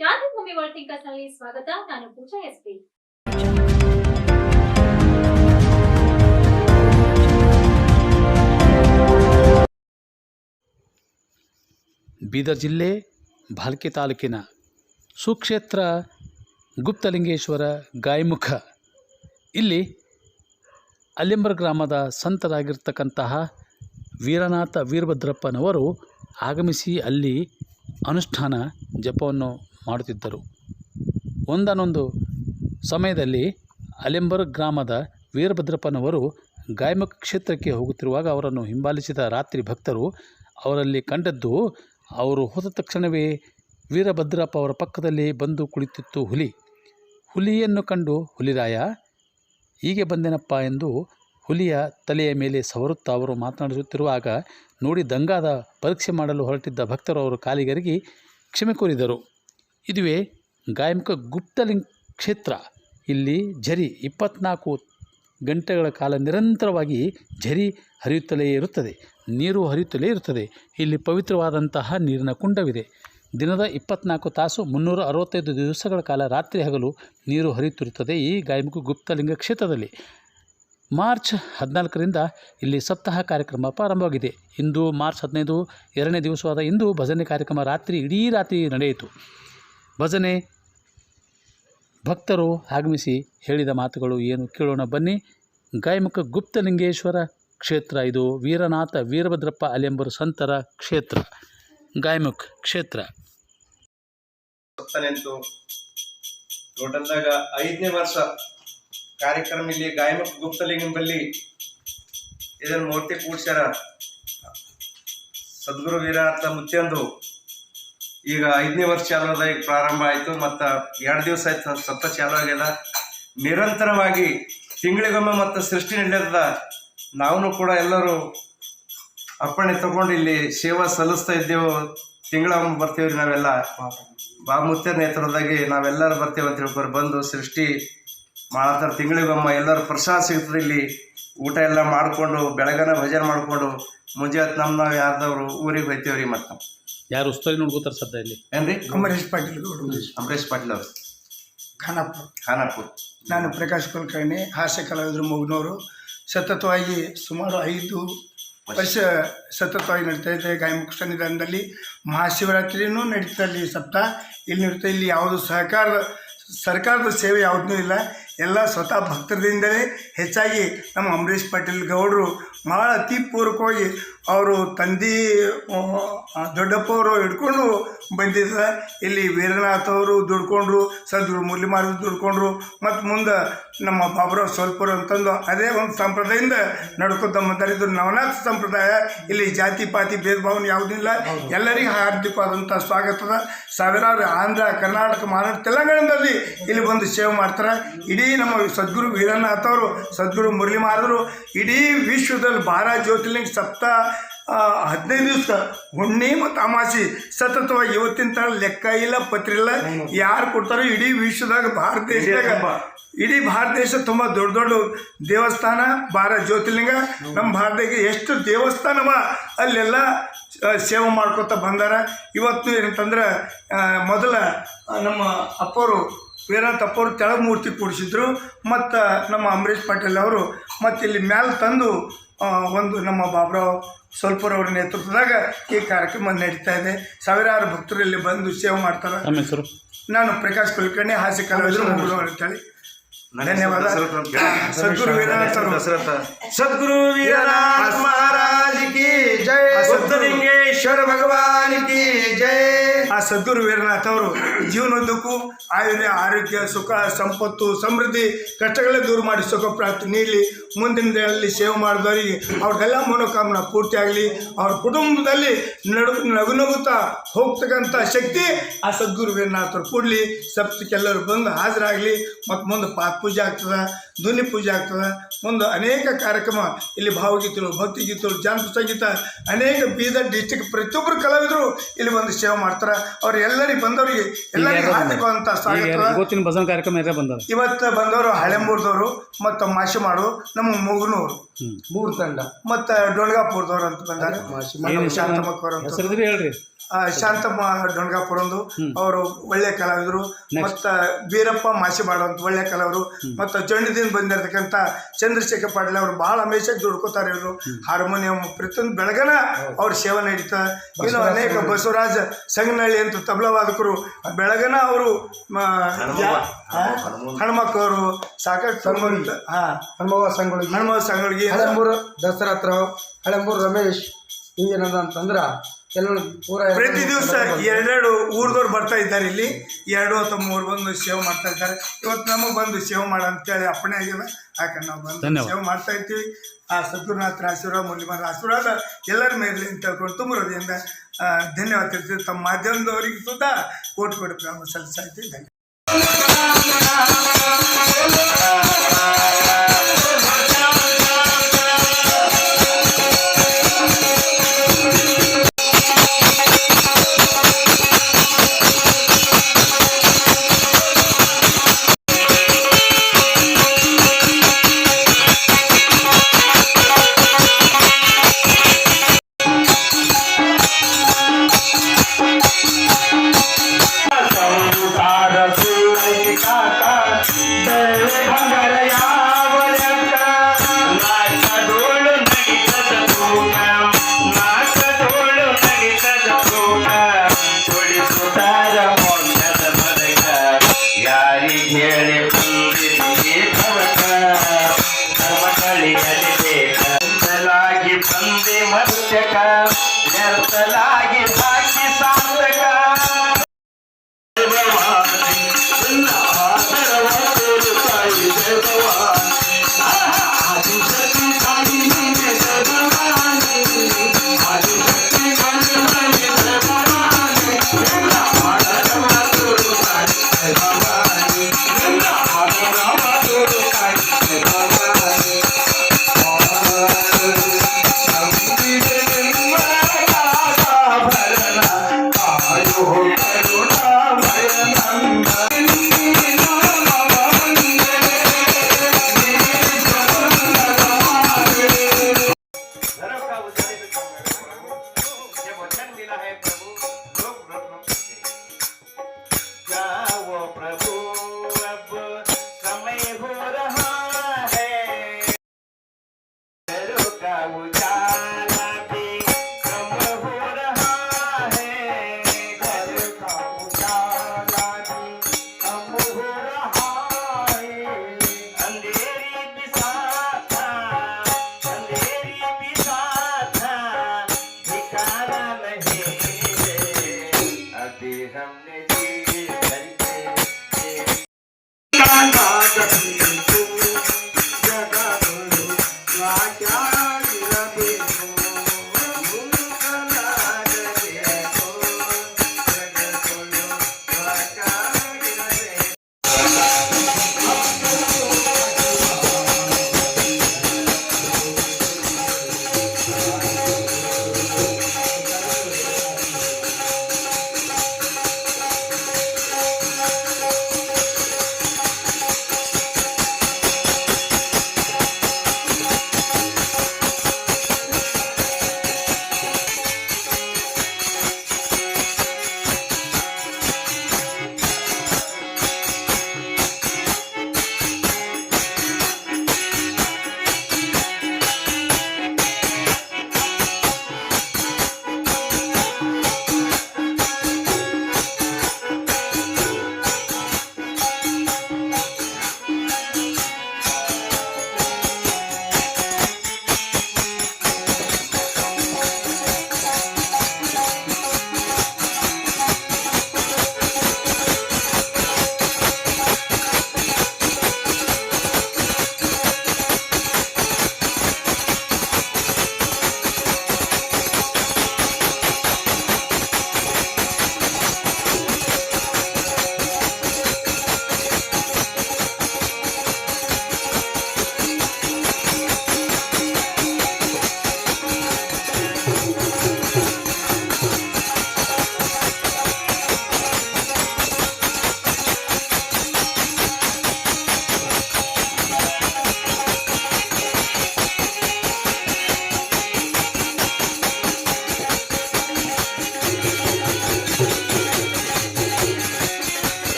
ಥಿಂಕರ್ಸ್ನಲ್ಲಿ ಸ್ವಾಗತ. ನಾನು ಪೂಜಾ ಎಸ್ಪಿ ಬೀದರ್ ಜಿಲ್ಲೆ ಭಾಲ್ಕಿ ತಾಲೂಕಿನ ಸುಕ್ಷೇತ್ರ ಗುಪ್ತಲಿಂಗೇಶ್ವರ ಗಾಯಮುಖ. ಇಲ್ಲಿ ಅಲ್ಲಿಂಬರ್ ಗ್ರಾಮದ ಸಂತರಾಗಿರ್ತಕ್ಕಂತಹ ವೀರನಾಥ ವೀರಭದ್ರಪ್ಪನವರು ಆಗಮಿಸಿ ಅಲ್ಲಿ ಅನುಷ್ಠಾನ ಜಪವನ್ನು ಮಾಡುತ್ತಿದ್ದರು. ಒಂದಾನೊಂದು ಸಮಯದಲ್ಲಿ ಅಲೆಂಬರ್ ಗ್ರಾಮದ ವೀರಭದ್ರಪ್ಪನವರು ಗಾಯಮುಖ ಕ್ಷೇತ್ರಕ್ಕೆ ಹೋಗುತ್ತಿರುವಾಗ ಅವರನ್ನು ಹಿಂಬಾಲಿಸಿದ ರಾತ್ರಿ ಭಕ್ತರು ಅವರಲ್ಲಿ ಕಂಡದ್ದು, ಅವರು ಹೋದ ತಕ್ಷಣವೇ ವೀರಭದ್ರಪ್ಪ ಅವರ ಪಕ್ಕದಲ್ಲಿ ಬಂದು ಕುಳಿತಿತ್ತು ಹುಲಿ. ಹುಲಿಯನ್ನು ಕಂಡು, ಹುಲಿರಾಯ, ಹೀಗೆ ಬಂದೆನಪ್ಪ ಎಂದು ಹುಲಿಯ ತಲೆಯ ಮೇಲೆ ಸವರುತ್ತಾ ಅವರು ಮಾತನಾಡುತ್ತಿರುವಾಗ ನೋಡಿ ದಂಗಾದ ಪರೀಕ್ಷೆ ಮಾಡಲು ಹೊರಟಿದ್ದ ಭಕ್ತರು ಅವರು ಕಾಲಿಗರಿಗೆ ಕ್ಷಮೆ ಕೋರಿದರು. ಇದುವೇ ಗಾಯಮುಖ ಗುಪ್ತಲಿಂಗ ಕ್ಷೇತ್ರ. ಇಲ್ಲಿ ಝರಿ ಇಪ್ಪತ್ನಾಲ್ಕು ಗಂಟೆಗಳ ಕಾಲ ನಿರಂತರವಾಗಿ ಝರಿ ಹರಿಯುತ್ತಲೇ ಇರುತ್ತದೆ. ನೀರು ಹರಿಯುತ್ತಲೇ ಇರುತ್ತದೆ. ಇಲ್ಲಿ ಪವಿತ್ರವಾದಂತಹ ನೀರಿನ ಕುಂಡವಿದೆ. ದಿನದ ಇಪ್ಪತ್ನಾಲ್ಕು ತಾಸು ಮುನ್ನೂರ ಅರವತ್ತೈದು ದಿವಸಗಳ ಕಾಲ ರಾತ್ರಿ ಹಗಲು ನೀರು ಹರಿಯುತ್ತಿರುತ್ತದೆ ಈ ಗಾಯಮುಖ ಗುಪ್ತಲಿಂಗ ಕ್ಷೇತ್ರದಲ್ಲಿ. ಮಾರ್ಚ್ ಹದಿನಾಲ್ಕರಿಂದ ಇಲ್ಲಿ ಸಪ್ತಾಹ ಕಾರ್ಯಕ್ರಮ ಪ್ರಾರಂಭವಾಗಿದೆ. ಇಂದು ಮಾರ್ಚ್ ಹದಿನೈದು, ಎರಡನೇ ದಿವಸವಾದ ಇಂದು ಭಜನೆ ಕಾರ್ಯಕ್ರಮ ರಾತ್ರಿ, ಇಡೀ ರಾತ್ರಿ ನಡೆಯಿತು. ಭಜನೆ. ಭಕ್ತರು ಆಗಮಿಸಿ ಹೇಳಿದ ಮಾತುಗಳು ಏನು ಕೇಳೋಣ ಬನ್ನಿ. ಗಾಯಮುಖ ಗುಪ್ತಲಿಂಗೇಶ್ವರ ಕ್ಷೇತ್ರ, ಇದು ವೀರನಾಥ ವೀರಭದ್ರಪ್ಪ ಅಲೆಂಬರು ಸಂತರ ಕ್ಷೇತ್ರ. ಗಾಯಮುಖ ಕ್ಷೇತ್ರ. ಟೋಟಲ್ದಾಗ ಐದನೇ ವರ್ಷ ಕಾರ್ಯಕ್ರಮ ಇಲ್ಲಿ ಗಾಯಮುಖ ಗುಪ್ತಲಿಂಗಂ ಇದನ್ನು ಮೂರ್ತಿ ಕೂಡ್ಸ್ಯಾರ ಸದ್ಗುರು ವೀರನಾಥ ಮುತ್ಯಂದು ಈಗ ಐದನೇ ವರ್ಷ ಚಾಲುವಾದ ಈಗ ಪ್ರಾರಂಭ ಆಯಿತು, ಮತ್ತು ಎರಡು ದಿವಸ ಆಯ್ತು ಸತ್ತ ಚಾಲು ನಿರಂತರವಾಗಿ ತಿಂಗಳಿಗೊಮ್ಮೆ ಮತ್ತು ಸೃಷ್ಟಿ ನಡೆಯದ ನಾವು ಕೂಡ ಎಲ್ಲರೂ ಅಪ್ಪಣೆ ತಗೊಂಡು ಇಲ್ಲಿ ಸೇವಾ ಸಲ್ಲಿಸ್ತಾ ಇದ್ದೇವೆ. ತಿಂಗಳೊಮ್ಮೆ ಬರ್ತೀವಿ ನಾವೆಲ್ಲ. ಬಾಮುತ್ಯ ನೇತೃತ್ವದಾಗಿ ನಾವೆಲ್ಲರೂ ಬರ್ತೀವಿ ಅಂತ ಬಂದು ಸೃಷ್ಟಿ ಮಾಡ್ತಾರೆ. ತಿಂಗಳಿಗೊಮ್ಮ ಎಲ್ಲರೂ ಪ್ರಸಾದ ಸಿಗ್ತದೆ ಇಲ್ಲಿ. ಊಟ ಎಲ್ಲ ಮಾಡಿಕೊಂಡು, ಬೆಳಗನ ಭಜನೆ ಮಾಡಿಕೊಂಡು, ಮುಂಜಾನೆ ನಮ್ಮ ನಾವು ಯಾರ್ದವ್ರು ಊರಿಗೆ ಹೋಯ್ತೇವ್ರಿ ಮತ್ತು. ಯಾರು ಉಸ್ತುವಾರಿ ನೋಡ್ಕೋತಾರೆ ಸದ್ದ ಇಲ್ಲಿ? ಏನ್ರಿ? ಅಮರೇಶ್ ಪಾಟೀಲ್ ಗೌಡ್ರು ಅಂಬರೀಶ್ ಪಾಟೀಲ್ ಅವರು. ಖಾನಾಪುರ. ಖಾನಾಪುರ್. ನಾನು ಪ್ರಕಾಶ್ ಕುಲಕರ್ಣಿ ಹಾಸ್ಯ ಕಲಾವಿದರು ಮಗನವರು ಸತತವಾಗಿ ಸುಮಾರು ಐದು ವರ್ಷ ಸತತವಾಗಿ ನಡೀತಾ ಇದೆ. ಗಾಯಮುಖ ಸನ್ನಿಧಾನದಲ್ಲಿ ಮಹಾಶಿವರಾತ್ರಿನೂ ನಡೀತಾ ಇಲ್ಲಿ ಸಪ್ತಾಹ. ಇಲ್ಲಿ ನಡೀತಾ ಇಲ್ಲಿ. ಯಾವುದು ಸಹಕಾರ ಸರ್ಕಾರದ ಸೇವೆ ಯಾವುದೂ ಇಲ್ಲ. ಎಲ್ಲ ಸ್ವತಃ ಭಕ್ತರಿಂದಲೇ ಹೆಚ್ಚಾಗಿ ನಮ್ಮ ಅಂಬರೀಷ್ ಪಾಟೀಲ್ ಗೌಡರು ಭಾಳ ಅತಿ ಪೂರ್ವಕವಾಗಿ ಅವರು ತಂದೆ ದೊಡ್ಡಪ್ಪವರು ದೊಡ್ಡಪ್ಪ ಅವರು ಹಿಡ್ಕೊಂಡು ಬಂದಿದ್ದ ಇಲ್ಲಿ ವೀರನಾಥ್ ಅವರು ದುಡ್ಕೊಂಡ್ರು ಸದ್ಗುರು ಮುರಳಿಮಾರು ದುಡ್ಕೊಂಡ್ರು. ಮತ್ತು ಮುಂದೆ ನಮ್ಮ ಬಾಬುರಾವ್ ಸೋಲ್ಪುರ್ ಅಂತಂದು ಅದೇ ಒಂದು ಸಂಪ್ರದಾಯದಿಂದ ನಡ್ಕೊತ ಬಂದಾರೆ. ಇದು ನವನಾಥ ಸಂಪ್ರದಾಯ. ಇಲ್ಲಿ ಜಾತಿ ಪಾತಿ ಭೇದ ಭಾವನೆ ಯಾವುದಿಲ್ಲ ಎಲ್ಲರಿಗೂ ಹಾರ್ದಿಕವಾದಂಥ ಸ್ವಾಗತದ. ಸಾವಿರಾರು ಆಂಧ್ರ ಕರ್ನಾಟಕ ಮಹಾರಾಷ್ಟ್ರ ತೆಲಂಗಾಣದಲ್ಲಿ ಇಲ್ಲಿ ಬಂದು ಸೇವೆ ಮಾಡ್ತಾರೆ. ಇಡೀ ನಮ್ಮ ಸದ್ಗುರು ವೀರನಾಥ್ ಅವರು ಸದ್ಗುರು ಮುರಳಿ ಮಹಾರಾಜರು ಇಡೀ ವಿಶ್ವದಲ್ಲಿ ಬಾರ ಜ್ಯೋತಿರ್ಲಿಂಗ ಸಪ್ತ ಹದಿನೈದು ದಿವಸ ಹುಣ್ಣಿ ಮತ್ತು ಅಮಾಸಿ ಸತತವಾಗಿ ಇವತ್ತಿನ ತರ ಲೆಕ್ಕ ಇಲ್ಲ ಪತ್ರ ಇಲ್ಲ ಯಾರು ಕೊಡ್ತಾರೋ ಇಡೀ ವಿಶ್ವದಾಗ ಭಾರತ ದೇಶದಾಗ ಇಡೀ ಭಾರತ ದೇಶ ತುಂಬ ದೊಡ್ಡ ದೊಡ್ಡ ದೇವಸ್ಥಾನ ಭಾರತ ಜ್ಯೋತಿರ್ಲಿಂಗ. ನಮ್ಮ ಭಾರತದಾಗ ಎಷ್ಟು ದೇವಸ್ಥಾನವ ಅಲ್ಲೆಲ್ಲ ಸೇವೆ ಮಾಡ್ಕೊತ ಬಂದಾರ. ಇವತ್ತು ಏನಂತಂದ್ರೆ ಮೊದಲ ನಮ್ಮ ಅಪ್ಪರು ವೀರನಾಥ್ ಅಪ್ಪರು ತೆಳಗ್ ಮೂರ್ತಿ ಕೂಡಿಸಿದ್ರು. ಮತ್ತು ನಮ್ಮ ಅಂಬರೀಷ್ ಪಾಟೀಲ್ ಅವರು ಮತ್ತು ಇಲ್ಲಿ ಮ್ಯಾಲೆ ತಂದು ಒಂದು ನಮ್ಮ ಬಾಬುರಾವ್ ಸ್ವಲ್ಪರವರ ಅವರ ನೇತೃತ್ವದಾಗ ಈ ಕಾರ್ಯಕ್ರಮ ನಡೀತಾ ಇದೆ. ಸಾವಿರಾರು ಭಕ್ತರು ಇಲ್ಲಿ ಬಂದು ಸೇವೆ ಮಾಡ್ತಾರೆ. ನಾನು ಪ್ರಕಾಶ್ ಕುಲಕರ್ಣಿ ಹಾಸ್ಯ ಕಲಾವಿದರು ಮಂಗಳೂರು ಅಂತೇಳಿ. ಧನ್ಯವಾದ. ಸದ್ಗುರು ಸದ್ಗುರು ವೀರನಾಥ ಮಹಾರಾಜ್ ಕಿ ಜಯ ಭಗವಾನ್ ಕಿ ಜೈ. ಆ ಸದ್ಗುರು ವೀರನಾಥ ಅವರು ಜೀವನೋದ್ದಕ್ಕೂ ಆಯುರ್ಯ, ಆರೋಗ್ಯ, ಸುಖ, ಸಂಪತ್ತು, ಸಮೃದ್ಧಿ ಕಷ್ಟಗಳೇ ದೂರ ಮಾಡಿ ಸುಖ ಪ್ರಾಪ್ತಿ ನೀಡಲಿ. ಮುಂದಿನ ದಿನದಲ್ಲಿ ಸೇವೆ ಮಾಡಿದವರಿಗೆ ಅವ್ರಿಗೆಲ್ಲ ಮನೋಕಾಮನ ಪೂರ್ತಿ ಆಗಲಿ. ಅವ್ರ ಕುಟುಂಬದಲ್ಲಿ ನಡು ನಗು ನಗುತ್ತಾ ಹೋಗ್ತಕ್ಕಂಥ ಶಕ್ತಿ ಆ ಸದ್ಗುರು ವೀರನಾಥರು ಕೂಡಲಿ. ಕೊಡಲಿ ಸಪ್ತಕ್ಕೆಲ್ಲರೂ ಬಂದು ಹಾಜರಾಗಲಿ. ಮತ್ತು ಮುಂದೆ ಪಾಕ್ ಪೂಜೆ ಆಗ್ತದೆ, ಧ್ವನಿ ಪೂಜೆ ಆಗ್ತದೆ. ಮುಂದೆ ಅನೇಕ ಕಾರ್ಯಕ್ರಮ ಇಲ್ಲಿ ಭಾವಗೀತೆಗಳು, ಭಕ್ತಿಗೀತೆಗಳು, ಜಾನಪದ ಸಂಗೀತ, ಅನೇಕ ಬೀದರ್ ಡಿಸ್ಟಿಕ್ ಪ್ರತಿಯೊಬ್ಬರು ಕಲಾವಿದರು ಇಲ್ಲಿ ಬಂದು ಸೇವೆ ಮಾಡ್ತಾರೆ. ಅವ್ರು ಎಲ್ಲರಿಗೆ ಬಂದವರಿಗೆ ಎಲ್ಲರಿಗೂ ಹಾರ್ದಿಕವಂತ ಸ್ವಾಗತ. ಇವತ್ತಿನ ಭಜನ್ ಕಾರ್ಯಕ್ರಮ ಬಂದವರು? ಬಂದಾರ ಇವತ್ತು ಬಂದವರು ಹಳೆಂಬೂರ್ದವರು ಮತ್ತು ಮಾಶಿಮಾಡು ನಮ್ಮ ಮೂಗನೂರು. ಮೂರು ತಂಡ. ಮತ್ತು ಡೊಣಗಾಪುರದವ್ರು ಅಂತ ಬಂದಾರೆ. ನಮ್ಮ ಶಾಂತಮ್ಮಕ್ಕವ್ರು ಅಂತ. ಹೆಸರಿದ್ರಿ ಹೇಳ್ರಿ. ಶಾಂತಮ್ಮ ಶಾಂತಮ್ಮ ಡೊಣ್ಗಾಪುರಂದು ಅವರು ಒಳ್ಳೆ ಕಲಾವಿದರು. ಮತ್ತು ವೀರಪ್ಪ ಮಾಸಿಮಾಡು ಅಂತ ಒಳ್ಳೆ ಕಲಾವಿದರು. ಮತ್ತು ಜೊಂಡದಿಂದ ಬಂದಿರತಕ್ಕಂಥ ಚಂದ್ರಶೇಖರ್ ಪಾಟೀಲ್ ಅವರು ಬಹಳ ಅಮೇಶಕ್ಕೆ ದುಡ್ಕೋತಾರೆ ಇವರು. ಹಾರ್ಮೋನಿಯಂ ಪ್ರತಿಯೊಂದು ಬೆಳಗನ ಅವ್ರ ಸೇವೆ ನಡೀತಾ ಇನ್ನು ಅನೇಕ ಬಸವರಾಜ ಸಂಗನಹಳ್ಳಿ ಅಂತ ತಬಲಾ ವಾದಕರು ಬೆಳಗನ ಅವರು ಹನುಮಕ್ಕವರು ಸಾಕಷ್ಟು ಹಾಂ. ಹನುಮವ ಹನುಮ ಸಂಘಗಳಿಗೆ ಹಳೆಂಬೂರು ದಸರಾತ್ರ ಹಳೆಂಬೂರು ರಮೇಶ್ ಹಿಂಗೇನದ ಅಂತಂದ್ರ ಪೂರ ಪ್ರತಿ ದಿವಸ ಎರಡೆರಡು ಊರ್ದವ್ರು ಬರ್ತಾ ಇದ್ದಾರೆ ಇಲ್ಲಿ. ಎರಡು ಅಥವಾ ಮೂರು ಬಂದು ಸೇವ್ ಮಾಡ್ತಾ ಇದ್ದಾರೆ. ಇವತ್ತು ನಮಗೆ ಬಂದು ಸೇವೆ ಮಾಡ ಅಂತೇಳಿ ಅಪ್ಪಣೆ ಆಗಿದೆ ಯಾಕಂದ್ರೆ ನಾವು ಬಂದು ಸೇವ್ ಮಾಡ್ತಾ ಇರ್ತೀವಿ. ಆ ಸದ್ಗುರುನಾಥರ ಆಶೀರ್ವಾದ ಮುರಳಿಮರ ಆಶೀರ್ವಾದ ಎಲ್ಲರ ಮೇಲೆ ಅಂತ ಹೇಳ್ಕೊಂಡು ತುಂಬ ಹೃದಯದಿಂದ ಧನ್ಯವಾದ ತಿಳಿಸ್ತೀವಿ. ತಮ್ಮ ಮಾಧ್ಯಮದವರಿಗೆ ಸುದ್ದ ಕೋಟ್ ಕೋಟಿ ಪ್ರೇಮ ಸಲ್ಲಿಸ್ತಾ ಇದ್ದೀವಿ ಧನ್ಯವಾದ. hear.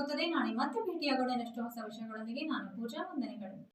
ಮುಕ್ತಾಯವಾಗುತ್ತದೆ ನಾಳೆ ಮತ್ತೆ ಭೇಟಿಯಾಗೋಣ. ಹೊಸ ವಿಷಯಗಳೊಂದಿಗೆ ನಾನು ಪೂಜಾ ವಂದನೆಗಳು.